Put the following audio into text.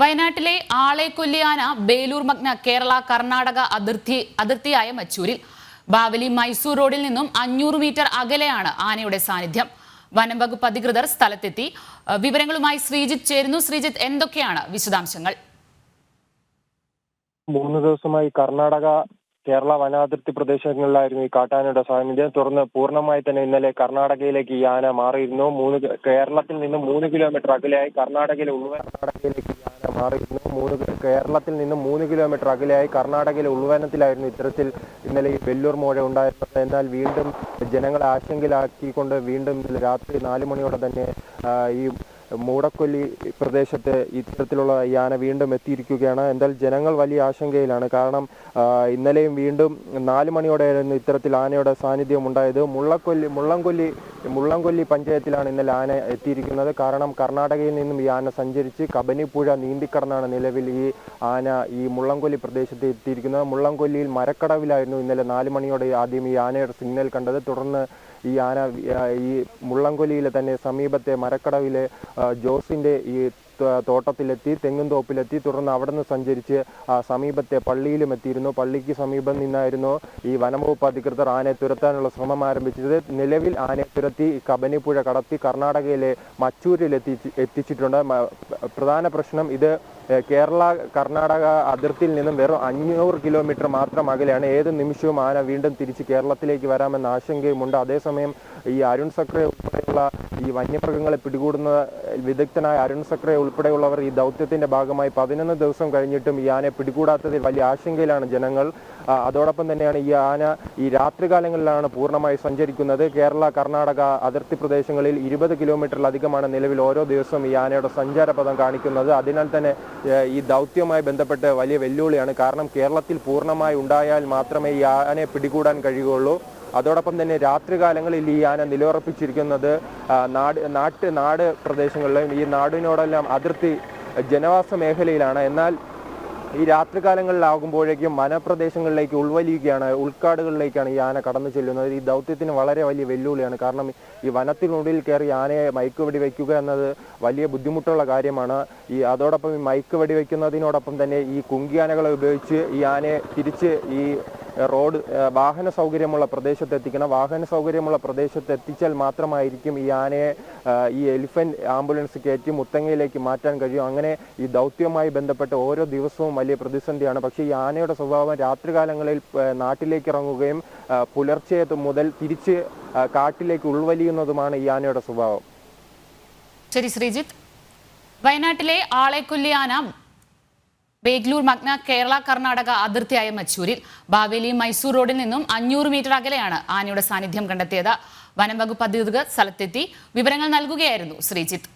വയനാട്ടിലെ ആളെക്കൊല്ലിയാന ബേലൂർ മഗ്ന കേരള കർണാടക അതിർത്തി അതിർത്തിയായ മച്ചൂരിൽ. ബാവലി മൈസൂർ റോഡിൽ നിന്നും അഞ്ഞൂറ് മീറ്റർ അകലെയാണ് ആനയുടെ സാന്നിധ്യം. വനം വകുപ്പ് അധികൃതർ സ്ഥലത്തെത്തി. വിവരങ്ങളുമായി ശ്രീജിത്ത് ചേരുന്നു. ശ്രീജിത്ത് എന്തൊക്കെയാണ് വിശദാംശങ്ങൾ? മൂന്ന് ദിവസമായി കർണാടക കേരള വനാതിർത്തി പ്രദേശങ്ങളിലായിരുന്നു ഈ കാട്ടാനയുടെ സാന്നിധ്യം. തുടർന്ന് പൂർണമായി തന്നെ ഇന്നലെ കർണാടകയിലേക്ക് ഈ ആന മാറിയിരുന്നു. മൂന്ന് കേരളത്തിൽ നിന്ന് മൂന്ന് കിലോമീറ്റർ അകലെയായി കർണാടകയിലെ ഉൾവ കർണാടകയിലേക്ക് ഈ ഇന്ന് മൂന്ന് കേരളത്തിൽ നിന്ന് മൂന്ന് കിലോമീറ്റർ അകലെയായി കർണാടകയിലെ ഉൾവനത്തിലായിരുന്നു ഇത്തരത്തിൽ ഇന്നലെ ഈ വെല്ലൂർ മോഴ ഉണ്ടായിരുന്നത്. എന്നാൽ വീണ്ടും ജനങ്ങളെ ആശങ്കയിലാക്കിക്കൊണ്ട് വീണ്ടും രാത്രി നാല് മണിയോടെ തന്നെ ഈ മൂടക്കൊല്ലി പ്രദേശത്ത് ഇത്തരത്തിലുള്ള യാന വീണ്ടും എത്തിയിരിക്കുകയാണ്. എന്നാൽ ജനങ്ങൾ വലിയ ആശങ്കയിലാണ്. കാരണം ഇന്നലെയും വീണ്ടും നാല് മണിയോടെയായിരുന്നു ഇത്തരത്തിൽ ആനയുടെ സാന്നിധ്യം ഉണ്ടായത്. മുള്ളക്കൊല്ലി മുള്ളംകൊല്ലി മുള്ളംകൊല്ലി പഞ്ചായത്തിലാണ് ഇന്നലെ ആന എത്തിയിരിക്കുന്നത്. കാരണം കർണാടകയിൽ നിന്നും ഈ ആന സഞ്ചരിച്ച് കബനിപ്പുഴ നീന്തിക്കടന്നാണ് നിലവിൽ ഈ ആന ഈ മുള്ളംകൊല്ലി പ്രദേശത്ത് എത്തിയിരിക്കുന്നത്. മുള്ളംകൊല്ലിയിൽ മരക്കടവിലായിരുന്നു ഇന്നലെ നാല് മണിയോടെ ആദ്യം ഈ ആനയുടെ സിഗ്നൽ കണ്ടത്. തുടർന്ന് ഈ ആന ഈ മുള്ളംകൊല്ലിയിലെ തന്നെ സമീപത്തെ മരക്കടവിലെ ആ, ജോസിന്റെ ഈ തോട്ടത്തിലെത്തി തെങ്ങും തോപ്പിലെത്തി തുടർന്ന് അവിടെ നിന്ന് സഞ്ചരിച്ച് സമീപത്തെ പള്ളിയിലും എത്തിയിരുന്നു പള്ളിക്ക് സമീപം നിന്നായിരുന്നു ഈ വനംവകുപ്പ് അധികൃതർ ആനയെ തുരത്താനുള്ള ശ്രമം ആരംഭിച്ചത്. നിലവിൽ ആനയെ തുരത്തി കബനിപ്പുഴ കടത്തി കർണാടകയിലെ മച്ചൂരിൽ എത്തി എത്തിച്ചിട്ടുണ്ട് പ്രധാന പ്രശ്നം ഇത് കേരള കർണാടക അതിർത്തിയിൽ നിന്നും വെറും അഞ്ഞൂറ് കിലോമീറ്റർ മാത്രം അകലെയാണ്. ഏത് നിമിഷവും ആന വീണ്ടും തിരിച്ച് കേരളത്തിലേക്ക് വരാമെന്ന ആശങ്കയുമുണ്ട്. അതേസമയം ഈ അരുൺ സക്രെ ഉൾപ്പെടെയുള്ള ഈ വന്യമൃഗങ്ങളെ പിടികൂടുന്ന വിദഗ്ധനായ അരുൺ സക്രെ ഉൾപ്പെടെയുള്ളവർ ഈ ദൗത്യത്തിന്റെ ഭാഗമായി പതിനൊന്ന് ദിവസം കഴിഞ്ഞിട്ടും ഈ ആനയെ പിടികൂടാത്തതിൽ വലിയ ആശങ്കയിലാണ് ജനങ്ങൾ. അതോടൊപ്പം തന്നെയാണ് ഈ ആന ഈ രാത്രികാലങ്ങളിലാണ് പൂർണമായി സഞ്ചരിക്കുന്നത്. കേരള കർണാടക അതിർത്തി പ്രദേശങ്ങളിൽ ഇരുപത് കിലോമീറ്ററിലധികമാണ് നിലവിൽ ഓരോ ദിവസവും ഈ ആനയുടെ സഞ്ചാരപഥം കാണിക്കുന്നത്. അതിനാൽ തന്നെ ഈ ദൗത്യവുമായി ബന്ധപ്പെട്ട് വലിയ വെല്ലുവിളിയാണ്. കാരണം കേരളത്തിൽ പൂർണമായി ഉണ്ടായാൽ മാത്രമേ ഈ ആനയെ പിടികൂടാൻ കഴിയുകയുള്ളൂ. അതോടൊപ്പം തന്നെ രാത്രികാലങ്ങളിൽ ഈ ആന നിലയുറപ്പിച്ചിരിക്കുന്നത് നാട് നാട്ട് നാട് പ്രദേശങ്ങളിലും ഈ നാടിനോടെല്ലാം അതിർത്തി ജനവാസ മേഖലയിലാണ്. എന്നാൽ ഈ രാത്രികാലങ്ങളിലാകുമ്പോഴേക്കും വനപ്രദേശങ്ങളിലേക്ക് ഉൾവലിയുകയാണ് ഉൾക്കാടുകളിലേക്കാണ് ഈ ആന കടന്നു ചെല്ലുന്നത്. ഈ ദൗത്യത്തിന് വളരെ വലിയ വെല്ലുവിളിയാണ്. കാരണം ഈ വനത്തിനുള്ളിൽ കയറി ആനയെ മയക്ക് വെടിവെക്കുക എന്നത് വലിയ ബുദ്ധിമുട്ടുള്ള കാര്യമാണ്. ഈ അതോടൊപ്പം ഈ മയക്ക് വെടിവെക്കുന്നതിനോടൊപ്പം തന്നെ ഈ കുങ്കിയാനകളെ ഉപയോഗിച്ച് ഈ ആനയെ തിരിച്ച് ഈ റോഡ് വാഹന സൗകര്യമുള്ള പ്രദേശത്ത് എത്തിക്കണം. വാഹന സൗകര്യമുള്ള പ്രദേശത്ത് എത്തിച്ചാൽ മാത്രമായിരിക്കും ഈ ആനയെ ഈ എലിഫന്റ് ആംബുലൻസ് കയറ്റി മുത്തങ്ങയിലേക്ക് മാറ്റാൻ കഴിയും. അങ്ങനെ ഈ ദൗത്യവുമായി ബന്ധപ്പെട്ട് ഓരോ ദിവസവും വലിയ പ്രതിസന്ധിയാണ്. പക്ഷേ ഈ ആനയുടെ സ്വഭാവം രാത്രികാലങ്ങളിൽ നാട്ടിലേക്ക് ഇറങ്ങുകയും പുലർച്ചെ മുതൽ തിരിച്ച് കാട്ടിലേക്ക് ഉൾവലിയുന്നതുമാണ് ഈ ആനയുടെ സ്വഭാവം. ശരി ശ്രീജിത്ത്. വയനാട്ടിലെ ആളെക്കൊല്ലിയാന ബേഗ്ലൂർ മഗ്ന കേരള കർണാടക അതിർത്തിയായ മച്ചൂരിൽ ബാവേലി മൈസൂർ റോഡിൽ നിന്നും അഞ്ഞൂറ് മീറ്റർ അകലെയാണ് ആനയുടെ സാന്നിധ്യം കണ്ടെത്തിയത്. വനം വകുപ്പ് അധികൃതർ സ്ഥലത്തെത്തി വിവരങ്ങൾ നൽകുകയായിരുന്നു ശ്രീജിത്ത്.